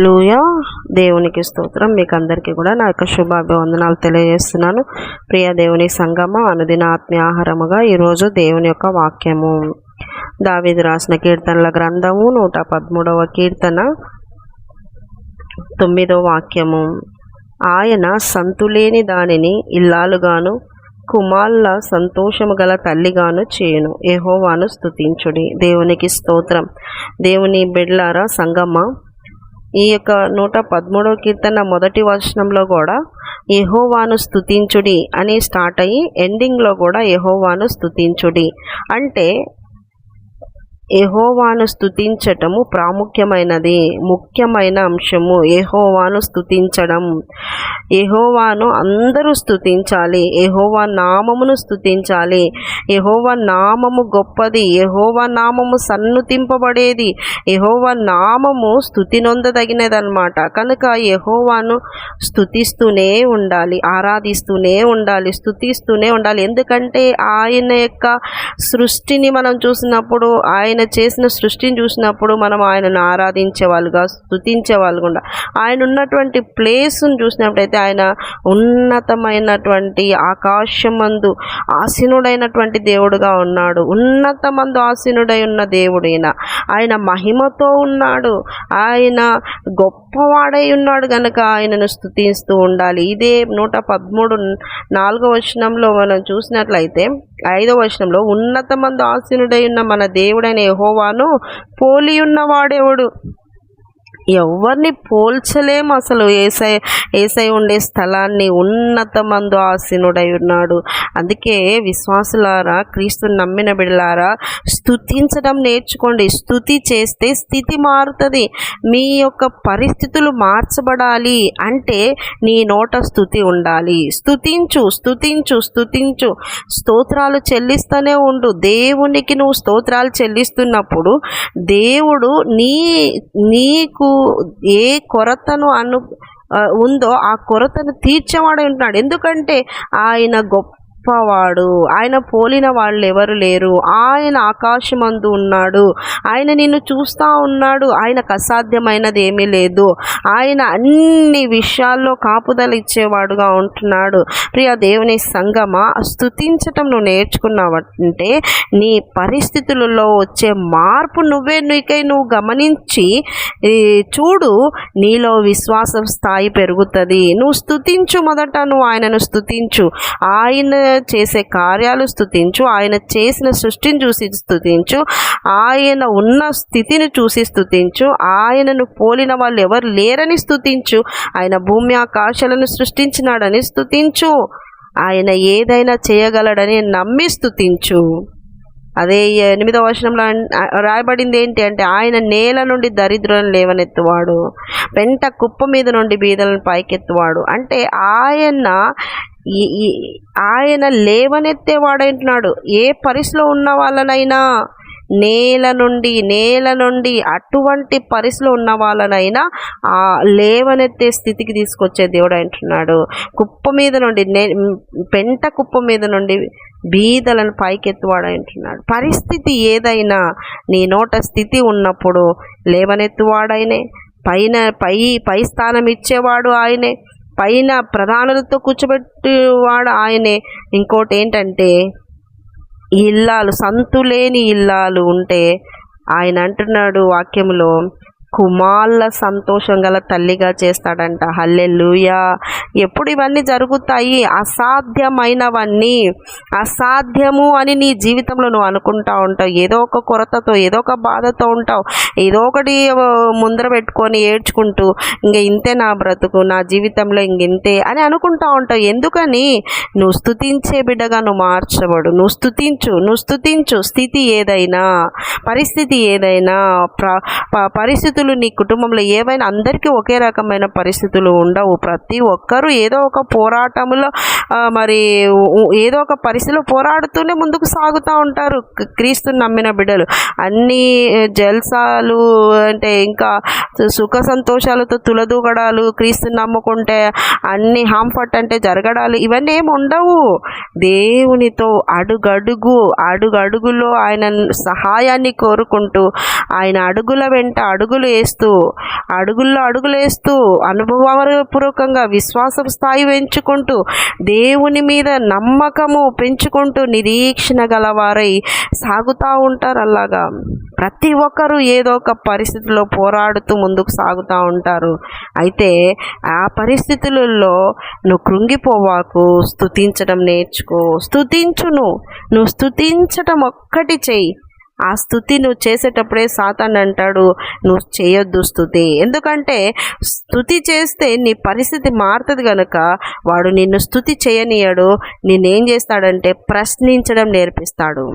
లూయ దేవునికి స్తోత్రం. మీకు అందరికీ కూడా నా యొక్క శుభాభివందనాలు తెలియజేస్తున్నాను. ప్రియ దేవుని సంగమ అనుదిన ఆత్మీయాహారముగా ఈరోజు దేవుని యొక్క వాక్యము. దావిది రాసిన కీర్తనల గ్రంథము నూట పదమూడవ కీర్తన తొమ్మిదవ వాక్యము. ఆయన సంతులేని దానిని ఇల్లాలుగాను కుమార్ల సంతోషము గల తల్లిగాను చేయను. ఏహోవాను స్తుతించుడి. దేవునికి స్తోత్రం. దేవుని బిడ్లారా సంగమ్మ ఈ యొక్క నూట పదమూడవ కీర్తన మొదటి వచనంలో కూడా యహోవాను స్తుతించుడి అని స్టార్ట్ అయ్యి ఎండింగ్లో కూడా యహోవాను స్తుతించుడి. అంటే ఎహోవాను స్థుతించటము ప్రాముఖ్యమైనది ముఖ్యమైన అంశము ఎహోవాను స్థుతించడం ఎహోవాను అందరూ స్థుతించాలి ఎహోవా నామమును స్థుతించాలి ఎహోవా నామము గొప్పది ఎహోవా నామము సన్నుతింపబడేది ఎహోవా నామము స్థుతి నొందదగినదనమాట కనుక ఎహోవాను స్థుతిస్తూనే ఉండాలి ఆరాధిస్తూనే ఉండాలి స్థుతిస్తూనే ఉండాలి. ఎందుకంటే ఆయన యొక్క సృష్టిని మనం చూసినప్పుడు ఆయన ఆయన చేసిన సృష్టిని చూసినప్పుడు మనం ఆయనను ఆరాధించే వాళ్ళుగా స్థుతించే వాళ్ళుగా ఆయన ఉన్నటువంటి ప్లేస్ను చూసినప్పుడైతే ఆయన ఉన్నతమైనటువంటి ఆకాశమందు ఆసీనుడైనటువంటి దేవుడుగా ఉన్నాడు. ఉన్నతమందు ఆసీనుడై ఉన్న దేవుడైన. ఆయన మహిమతో ఉన్నాడు. ఆయన గొప్పవాడై ఉన్నాడు గనక ఆయనను స్థుతిస్తూ ఉండాలి. ఇదే నూట పదమూడు నాలుగో వచనంలో మనం చూసినట్లయితే ఐదవ వచనంలో ఉన్నతమందు ఆసీనుడై ఉన్న మన దేవుడైన యహోవాను పోలి ఉన్నవాడెవడు ఎవరిని పోల్చలేము అసలు. ఏసై ఏసై ఉండే స్థలాన్ని ఉన్నత మందు ఆసీనుడై ఉన్నాడు. అందుకే విశ్వాసులారా క్రీస్తుని నమ్మిన బిడ్డలారా స్థుతించడం నేర్చుకోండి. స్థుతి చేస్తే స్థితి మారుతుంది. మీ యొక్క పరిస్థితులు మార్చబడాలి అంటే నీ నోట స్థుతి ఉండాలి. స్థుతించు స్థుతించు స్థుతించు స్తోత్రాలు చెల్లిస్తూనే ఉండు. దేవునికి నువ్వు స్తోత్రాలు చెల్లిస్తున్నప్పుడు దేవుడు నీ నీకు ఏ కొరతను అను ఉందో ఆ కొరతను తీర్చేవాడు ఉంటున్నాడు ఎందుకంటే ఆయన గొప్ప గొప్పవాడు. ఆయన పోలిన వాళ్ళు ఎవరు లేరు. ఆయన ఆకాశమందు ఉన్నాడు. ఆయన నిన్ను చూస్తూ ఉన్నాడు. ఆయనకు అసాధ్యమైనది ఏమీ లేదు. ఆయన అన్ని విషయాల్లో కాపుదలు ఇచ్చేవాడుగా ఉంటున్నాడు. ప్రియ దేవుని సంగమ స్థుతించటం నువ్వు నేర్చుకున్నావంటే నీ పరిస్థితులలో వచ్చే మార్పు నువ్వే నీకై నువ్వు గమనించి చూడు నీలో విశ్వాసం స్థాయి పెరుగుతుంది. నువ్వు స్థుతించు మొదట నువ్వు ఆయనను స్థుతించు ఆయన చేసే కార్యాలు స్థుతించు ఆయన చేసిన సృష్టిని చూసి స్థుతించు ఆయన ఉన్న స్థితిని చూసి స్థుతించు ఆయనను పోలిన వాళ్ళు ఎవరు లేరని స్థుతించు ఆయన భూమి ఆకాశాలను సృష్టించినాడని స్థుతించు ఆయన ఏదైనా చేయగలడని నమ్మి స్థుతించు. అదే ఎనిమిదవ వచనంలో రాయబడింది ఏంటి అంటే ఆయన నేల నుండి దరిద్రులను లేవనెత్తువాడు పెంట కుప్ప మీద నుండి బీదలను పైకెత్తువాడు. అంటే ఆయన ఆయన లేవనెత్తేవాడంటున్నాడు ఏ పరిస్థితిలో ఉన్న వాళ్ళనైనా నేల నుండి నేల నుండి అటువంటి పరిస్థితిలో ఉన్న వాళ్ళనైనా ఆ లేవనెత్తే స్థితికి తీసుకొచ్చే దేవుడు అంటున్నాడు. కుప్ప మీద నుండి నే పెంట కుప్ప మీద నుండి బీదలను పైకెత్తువాడు అంటున్నాడు పరిస్థితి ఏదైనా నీ నోట స్థితి ఉన్నప్పుడు లేవనెత్తువాడైనే పైన పై పై స్థానం ఇచ్చేవాడు ఆయనే పైన ప్రధానులతో కూర్చోబెట్టేవాడు ఆయనే. ఇంకోటి ఏంటంటే ఇల్లాలు సంతులేని ఇల్లాలు ఉంటే ఆయన అంటున్నాడు వాక్యంలో కుమార్ల సంతోషం గల తల్లిగా చేస్తాడంట. హల్లెల్లుయా ఎప్పుడు ఇవన్నీ జరుగుతాయి? అసాధ్యమైనవన్నీ. అసాధ్యము అని నీ జీవితంలో నువ్వు అనుకుంటా ఉంటావు. ఏదో ఒక కొరతతో ఏదో ఒక బాధతో ఉంటావు. ఏదో ఒకటి ముందర పెట్టుకొని ఏడ్చుకుంటూ ఇంక ఇంతే నా బ్రతుకు నా జీవితంలో ఇంతే అని అనుకుంటా ఉంటావు. ఎందుకని? నువ్వు స్థుతించే బిడ్డగా నువ్వు మార్చబడు. నువ్వు స్థుతించు నువ్వు స్థుతించు స్థితి ఏదైనా పరిస్థితి ఏదైనా ప్ర పరిస్థితులు పరిస్థితులు నీ కుటుంబంలో ఏవైనా అందరికీ ఒకే రకమైన పరిస్థితులు ఉండవు. ప్రతి ఒక్కరూ ఏదో ఒక పోరాటంలో మరి ఏదో ఒక పరిస్థితిలో పోరాడుతూనే ముందుకు సాగుతూ ఉంటారు క్రీస్తుని నమ్మిన బిడ్డలు. అన్ని జల్సాలు అంటే ఇంకా సుఖ సంతోషాలతో తులదూగడాలు క్రీస్తుని నమ్ముకుంటే అన్ని హాంఫర్ట్ అంటే జరగడాలు ఇవన్నీ ఏమి ఉండవు. దేవునితో అడుగడుగు అడుగడుగులో ఆయన సహాయాన్ని కోరుకుంటూ ఆయన అడుగుల వెంట అడుగులు వేస్తూ అడుగుల్లో అడుగులు వేస్తూ అనుభవపూర్వకంగా విశ్వాసం స్థాయి పెంచుకుంటూ దేవుని మీద నమ్మకము పెంచుకుంటూ నిరీక్షణ గలవారై సాగుతూ ఉంటారు అలాగా ప్రతి ఒక్కరూ ఏదో ఒక పరిస్థితిలో పోరాడుతూ ముందుకు సాగుతూ ఉంటారు. అయితే ఆ పరిస్థితులలో నువ్వు కృంగిపోవాకు స్థుతించడం నేర్చుకో. స్థుతించును నువ్వు స్థుతించటం ఒక్కటి చెయ్యి. ఆ స్థుతి నువ్వు చేసేటప్పుడే సాతాన్ అంటాడు నువ్వు చేయొద్దు స్థుతి. ఎందుకంటే స్థుతి చేస్తే నీ పరిస్థితి మారుతుంది కనుక వాడు నిన్ను స్థుతి చేయనీయడు నేనేం చేస్తాడంటే ప్రశ్నించడం నేర్పిస్తాడు.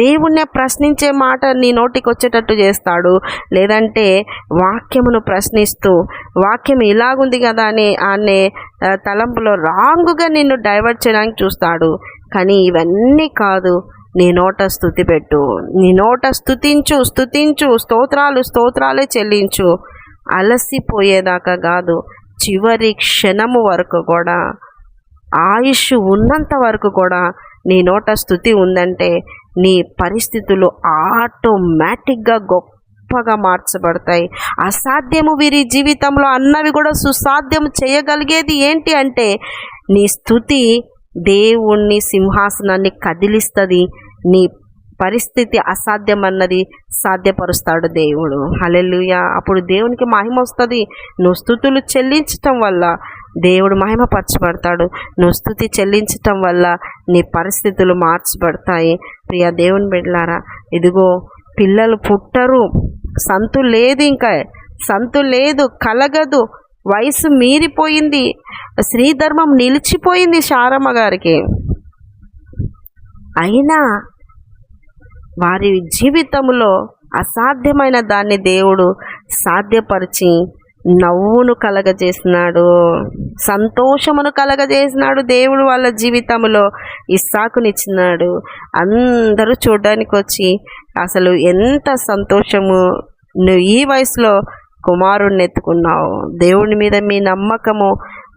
దేవుణ్ణి ప్రశ్నించే మాట నీ నోటికి వచ్చేటట్టు చేస్తాడు. లేదంటే వాక్యమును ప్రశ్నిస్తూ వాక్యం ఇలాగుంది కదా అని అనే తలంపులో రాంగుగా నిన్ను డైవర్ట్ చేయడానికి చూస్తాడు. కానీ ఇవన్నీ కాదు. నీ నోట స్థుతి పెట్టు. నీ నోట స్థుతించు స్థుతించు స్తోత్రాలు స్తోత్రాలే చెల్లించు. అలసిపోయేదాకా కాదు చివరి క్షణము వరకు కూడా ఆయుష్ ఉన్నంత వరకు కూడా నీ నోట స్థుతి ఉందంటే నీ పరిస్థితులు ఆటోమేటిక్గా గొప్పగా మార్చబడతాయి. అసాధ్యము వీరి జీవితంలో అన్నవి కూడా సుసాధ్యం చేయగలిగేది ఏంటి అంటే నీ స్థుతి దేవుణ్ణి సింహాసనాన్ని కదిలిస్తుంది నీ పరిస్థితి అసాధ్యమన్నది సాధ్యపరుస్తాడు దేవుడు. హల్లెలూయా. అప్పుడు దేవునికి మహిమ వస్తుంది. నువ్వు స్థుతులు చెల్లించటం వల్ల దేవుడు మహిమపరచబడతాడు. నువ్వు స్థుతి చెల్లించటం వల్ల నీ పరిస్థితులు మార్చబడతాయి. ప్రియ దేవుని బిడ్డలారా ఇదిగో పిల్లలు పుట్టరు సంతు లేదు ఇంకా. సంతు లేదు కలగదు వయసు మీరిపోయింది శ్రీధర్మం నిలిచిపోయింది శారమ్మ గారికి. అయినా వారి జీవితంలో అసాధ్యమైన దాన్ని దేవుడు సాధ్యపరిచి నవ్వును కలగజేసినాడు. సంతోషమును కలగజేసినాడు దేవుడు వాళ్ళ జీవితంలో ఇస్సాకునిచ్చినాడు. అందరూ చూడడానికి వచ్చి అసలు ఎంత సంతోషము నువ్వు ఈ వయసులో కుమారుణ్ణి ఎత్తుకున్నావు దేవుని మీద మీ నమ్మకము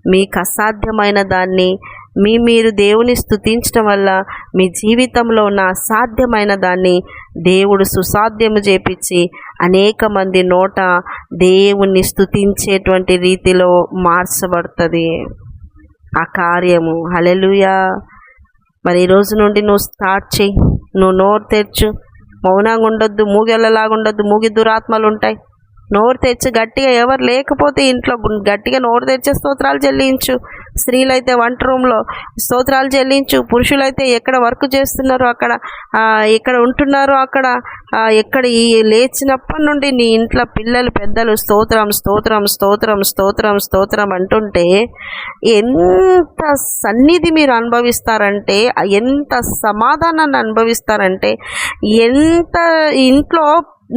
మీకు అసాధ్యమైన దాన్ని మీ మీరు దేవుని స్థుతించడం వల్ల మీ జీవితంలో ఉన్న అసాధ్యమైన దాన్ని దేవుడు సుసాధ్యము చేపించి అనేక మంది నోట దేవుణ్ణి స్థుతించేటువంటి రీతిలో మార్చబడుతుంది ఆ కార్యము. హలెలుయా మరి ఈ రోజు నుండి నువ్వు స్టార్ట్ చేయి నువ్వు నోరు తెరచు. మౌనంగా ఉండొద్దు మూగెళ్ళలాగా ఉండొద్దు మూగి దురాత్మలు ఉంటాయి. నోరు తెచ్చి గట్టిగా ఎవరు లేకపోతే ఇంట్లో గట్టిగా నోరు తెచ్చే స్తోత్రాలు చెల్లించు. స్త్రీలైతే వంట రూమ్లో స్తోత్రాలు చెల్లించు పురుషులైతే ఎక్కడ వర్క్ చేస్తున్నారో అక్కడ ఎక్కడ ఉంటున్నారో అక్కడ ఎక్కడ ఈ లేచినప్పటి నుండి నీ ఇంట్లో పిల్లలు పెద్దలు స్తోత్రం స్తోత్రం స్తోత్రం స్తోత్రం స్తోత్రం అంటుంటే ఎంత సన్నిధి మీరు అనుభవిస్తారంటే ఎంత సమాధానాన్ని అనుభవిస్తారంటే ఎంత ఇంట్లో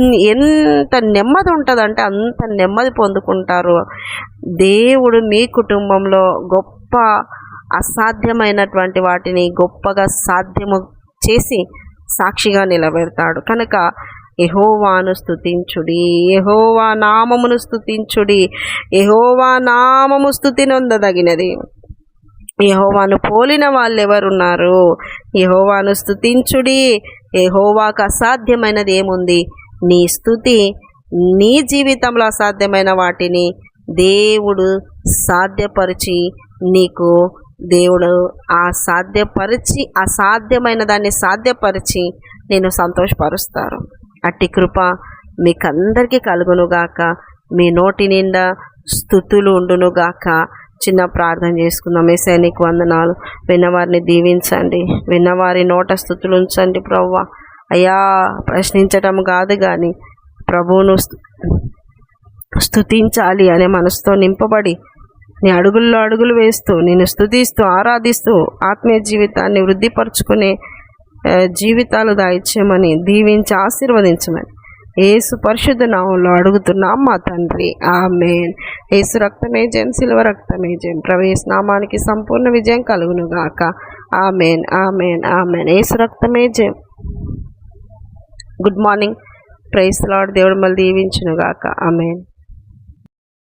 ఎంత నెమ్మది ఉంటుందంటే అంత నెమ్మది పొందుకుంటారు. దేవుడు మీ కుటుంబంలో గొప్ప అసాధ్యమైనటువంటి వాటిని గొప్పగా సాధ్యము చేసి సాక్షిగా నిలబెడతాడు. కనుక ఎహోవాను స్థుతించుడి ఎహోవా నామమును స్థుతించుడి ఎహోవా నామము స్థుతి నొందదగినది. యహోవాను పోలిన వాళ్ళు ఎవరున్నారు యహోవాను స్థుతించుడి యహోవాకు అసాధ్యమైనది ఏముంది? నీ స్థుతి నీ జీవితంలో అసాధ్యమైన వాటిని దేవుడు సాధ్యపరిచి నీకు దేవుడు ఆ సాధ్యపరిచి అసాధ్యమైన దాన్ని సాధ్యపరిచి నేను సంతోషపరుస్తారు. అట్టి కృప మీకందరికీ కలుగునుగాక. మీ నోటి నిండా స్థుతులు ఉండునుగాక. చిన్న ప్రార్థన చేసుకుందాం. ఏసయ్య నీకు వందనాలు. విన్నవారిని దీవించండి. విన్నవారి నోట స్థుతులు ఉంచండి ప్రవ్వా. అయ్యా ప్రశ్నించటం కాదు కానీ ప్రభువును స్థుతించాలి అనే మనసుతో నింపబడి నీ అడుగుల్లో అడుగులు వేస్తూ నేను స్థుతిస్తూ ఆరాధిస్తూ ఆత్మీయ జీవితాన్ని వృద్ధిపరుచుకునే జీవితాలు దాయిచ్యమని దీవించి ఆశీర్వదించమని ఏసు పరిశుద్ధ నామంలో అడుగుతున్నాం మా తండ్రి. ఆమెన్. ఏసు రక్తమే జయం శిల్వ రక్తమే జయం. ప్రవేశ నామానికి సంపూర్ణ విజయం కలుగును గాక ఆమెన్. ఆమెన్. ఆమెన్. ఏసు రక్తమే జయం. గుడ్ మార్నింగ్ ప్రైస్ లాడ్ దేవుడు మళ్ళీ దీవించునుగాక. ఆమెన్